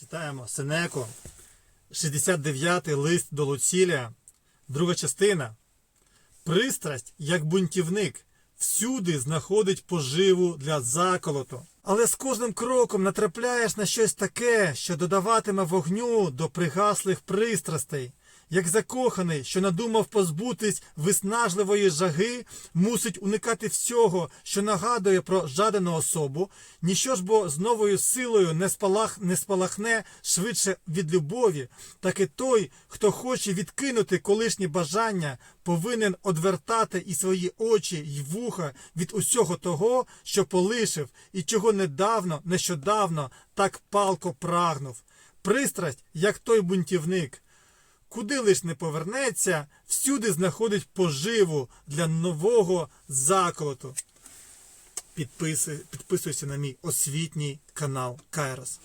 Читаємо Сенеко, 69-й лист до Луцілія, друга частина. Пристрасть, як бунтівник, всюди знаходить поживу для заколоту. Але з кожним кроком натрапляєш на щось таке, що додаватиме вогню до пригаслих пристрастей. Як закоханий, що надумав позбутись виснажливої жаги, мусить уникати всього, що нагадує про жадану особу, ніщо ж бо з новою силою не, спалах, не спалахне швидше від любові, так і той, хто хоче відкинути колишні бажання, повинен одвертати і свої очі й вуха від усього того, що полишив, і чого недавно, нещодавно так палко прагнув. Пристрасть, як той бунтівник. Куди лиш не повернеться, всюди знаходить поживу для нового заколоту. Підписуйся на мій освітній канал Кайрос.